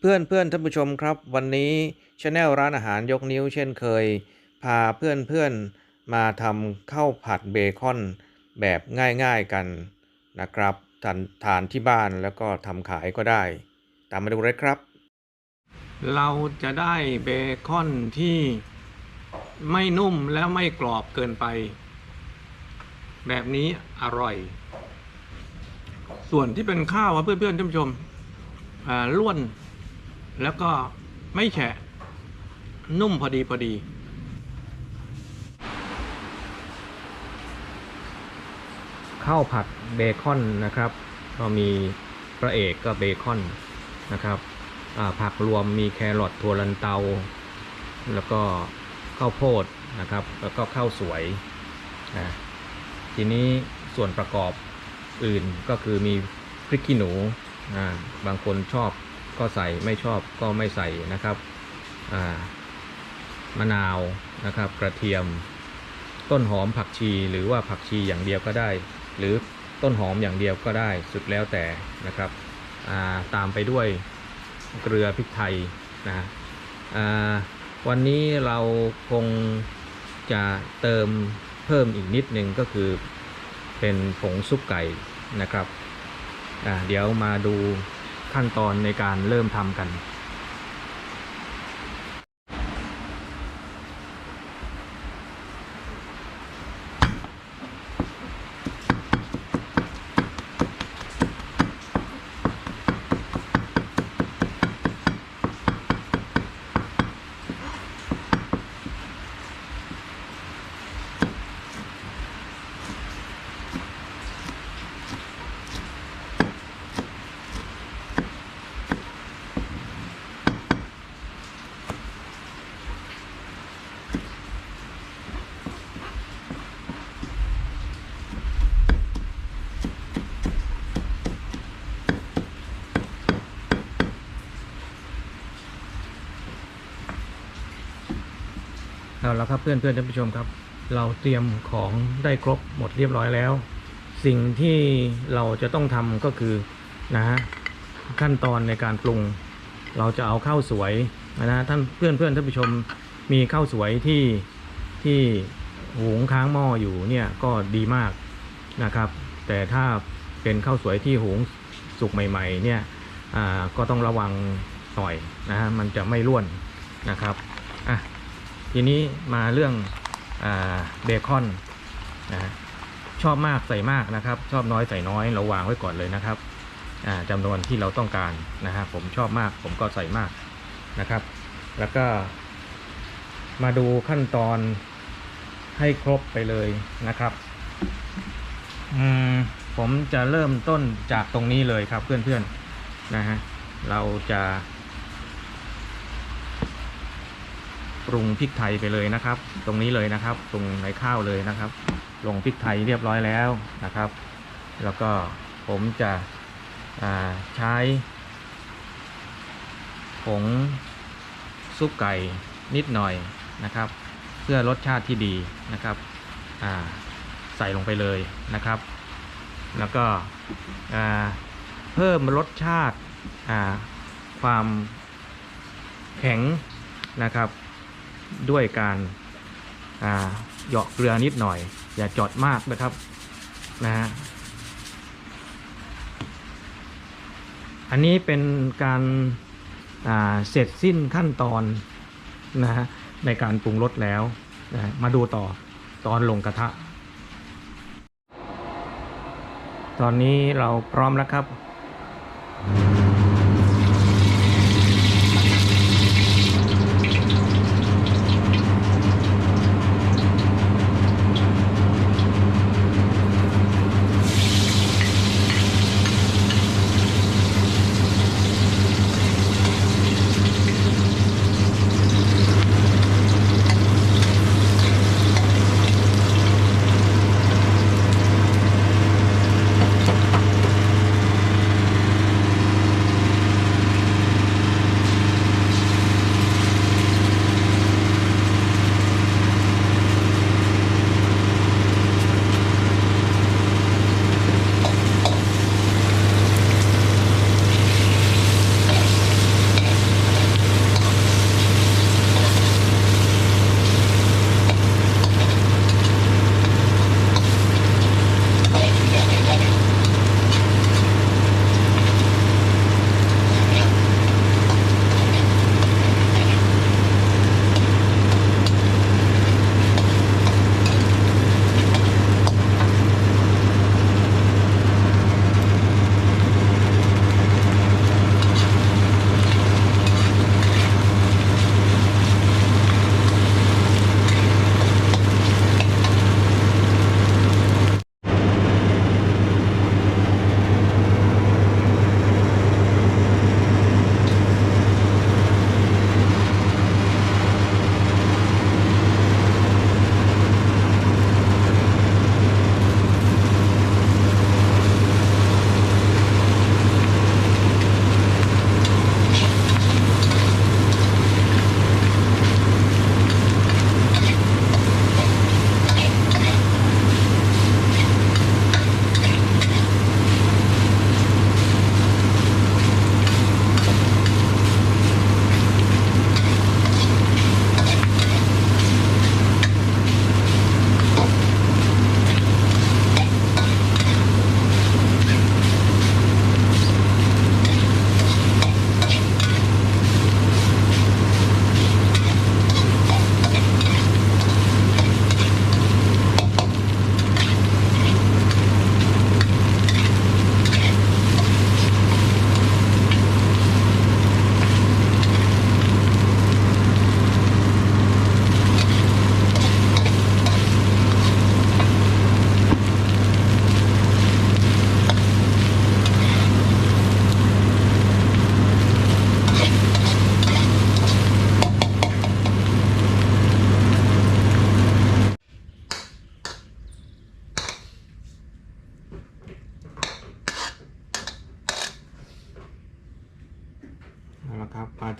เพื่อนเพื่อนท่านผู้ชมครับ วันนี้ช anel ร้านอาหารยกนิ้วเช่นเคย พาเพื่อนเพื่อนมาทำข้าวผัดเบคอนแบบง่ายๆกันนะครับทานทานที่บ้านแล้วก็ทำขายก็ได้ ตามมาดูเลยครับ เราจะได้เบคอนที่ไม่นุ่มและไม่กรอบเกินไป แบบนี้อร่อย ส่วนที่เป็นข้าวอะเพื่อนๆท่านผู้ชมอ่าล้วน แล้วก็ไม่แฉะ นุ่มพอดีพอดี ข้าวผัดเบคอนนะครับก็มีพระเอกก็เบคอนนะครับผักรวมมีแครอทถั่วลันเตา แล้วก็ข้าวโพดนะครับ แล้วก็ข้าวสวยอ่าทีนี้ส่วนประกอบอื่นก็คือมีพริกขี้หนูอ่าบางคนชอบ ก็ใส่ไม่ชอบก็ไม่ใส่นะครับมะนาวนะครับกระเทียม ต้นหอมผักชีหรือว่าผักชีอย่างเดียวก็ได้ หรือต้นหอมอย่างเดียวก็ได้สุดแล้วแต่นะครับาตามไปด้วยเกลือพริกไทยนะฮะวันนี้เราคงจะเติมเพิ่มอีกนิดนึงก็คือเป็นผงซุปไก่นะครับเดี๋ยวมาดู ขั้นตอนในการเริ่มทำกัน เอาละครับเพื่อนเพื่อนท่านผู้ชมครับ เราเตรียมของได้ครบหมดเรียบร้อยแล้ว สิ่งที่เราจะต้องทำก็คือนะฮะขั้นตอนในการปรุง เราจะเอาข้าวสวยนะฮะท่านเพื่อนเพื่อนท่านผู้ชมมีข้าวสวยที่ที่หุงค้างหม้ออยู่เนี่ยก็ดีมากนะครับ แต่ถ้าเป็นข้าวสวยที่หุงสุกใหม่ ๆ เนี่ยอ่าก็ต้องระวังหน่อยนะฮะมันจะไม่ร่วนนะครับอะ ทีนี้มาเรื่องอเบคอนนะฮะชอบมากใส่มากนะครับ ชอบน้อยใส่น้อยเราวางไว้ก่อนเลยนะครับจำนวนที่เราต้องการนะฮะผมชอบมากผมก็ใส่มากนะครับ แล้วก็ มาดูขั้นตอนให้ครบไปเลยนะครับผมจะเริ่มต้นจากตรงนี้เลยครับเพื่อนๆนะฮะเราจะ ปรุงพริกไทยไปเลยนะครับ ตรงนี้เลยนะครับปรุงในข้าวเลยนะครับ ลงพริกไทยเรียบร้อยแล้วนะครับ แล้วก็ผมจะใช้ผงซุปไก่นิดหน่อยนะครับ เพื่อรสชาติที่ดีนะครับใส่ลงไปเลยนะครับ แล้วก็เพิ่มรสชาติความแข็งนะครับ ด้วยการเหยาะเกลือนิดหน่อย อย่าจอดมากนะครับนะฮะอันนี้เป็นการาเสร็จสิ้นขั้นตอนนะฮะในการปรุงรสแล้วนะมาดูต่อตอนลงกระทะ ตอนนี้เราพร้อมแล้วครับ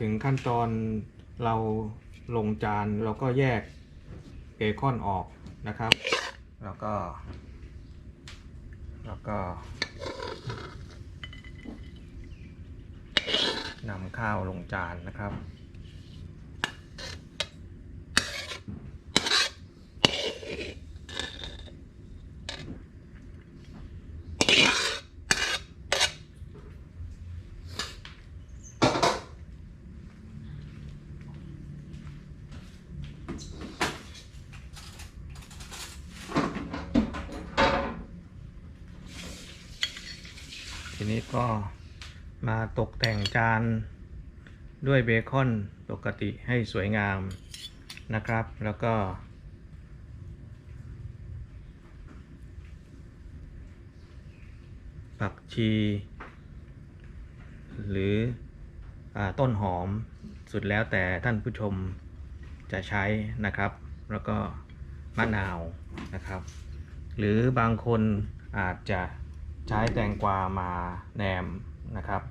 ถึงขั้นตอนเราลงจานเราก็แยกเบคอนออกนะครับ แล้วก็ แล้วก็นำข้าวลงจานนะครับ นี้ก็มาตกแต่งจานด้วยเบคอนปกติให้สวยงามนะครับ แล้วก็ ผักชี หรืออต้นหอมสุดแล้วแต่ท่านผู้ชมจะใช้นะครับ แล้วก็มะนาวนะครับ หรือบางคนอาจจะ ใช้แตงกวามาแหนมนะครับ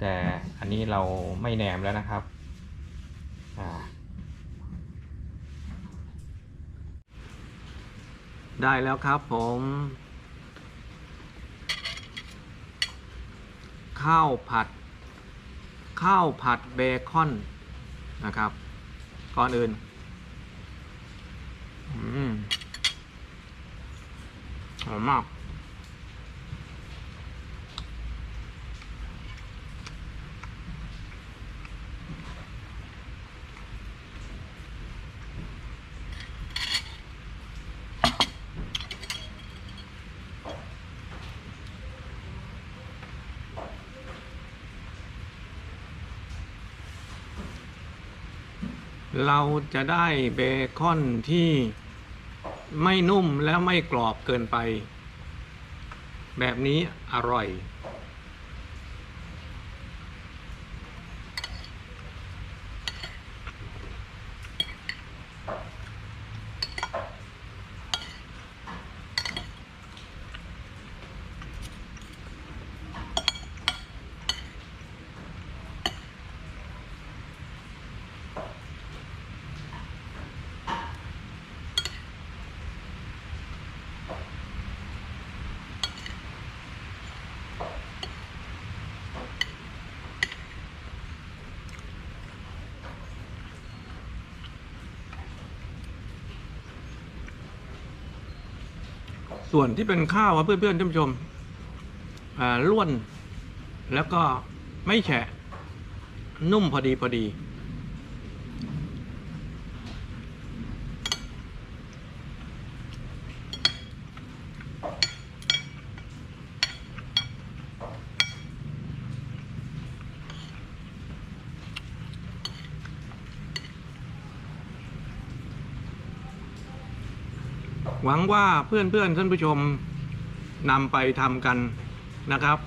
แต่อันนี้เราไม่แหนมแล้วนะครับได้แล้วครับผม ข้าวผัด ข้าวผัดเบคอนนะครับ ก่อนอื่นอืมหอมมาก เราจะได้เบคอนที่ไม่นุ่มและไม่กรอบเกินไป แบบนี้อร่อย ส่วนที่เป็นข้าวครับเพื่อนๆท่านผู้ชมอ่าล้วนแล้วก็ไม่แฉะนุ่มพอดีพอดี หวังว่าเพื่อนๆท่านผู้ชมนำไปทำกันนะครับ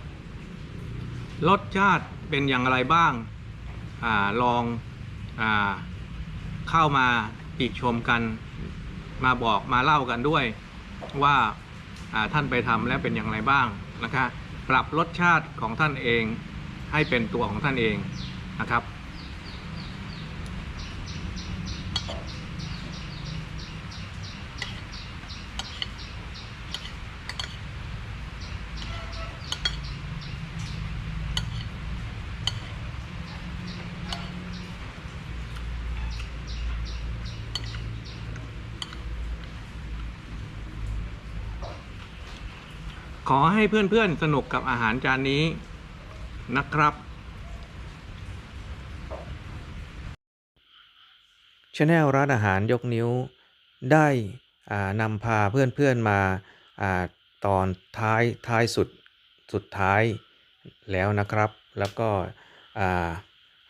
รสชาติเป็นอย่างไรบ้างอาลองอาเข้ามาติชมกัน มาบอกมาเล่ากันด้วยว่าอ่าท่านไปทำแล้วเป็นอย่างไรบ้างนะครับปรับรสชาติของท่านเองให้เป็นตัวของท่านเองนะครับ ขอให้เพื่อนๆสนุกกับอาหารจานนี้นะครับชาแนลร้านอาหารยกนิ้วได้นำพาเพื่อนๆมาอ่าตอนท้ายท้ายสุดสุดท้ายแล้วนะครับ แล้วก็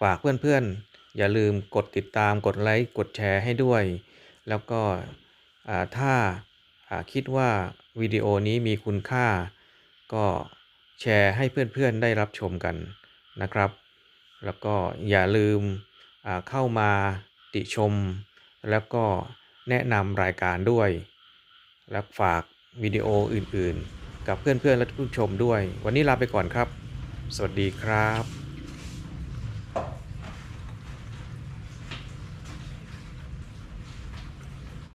ฝากเพื่อนๆ อย่าลืมกดติดตามกดไลค์กดแชร์ให้ด้วย แล้วก็ถ้าคิดว่า วิดีโอนี้มีคุณค่า ก็แชร์ให้เพื่อนๆได้รับชมกันนะครับ แล้วก็อย่าลืมเข้ามาติชม แล้วก็แนะนำรายการด้วย และฝากวิดีโออื่นๆ กับเพื่อนๆและผู้ชมด้วย วันนี้ลาไปก่อนครับ สวัสดีครับ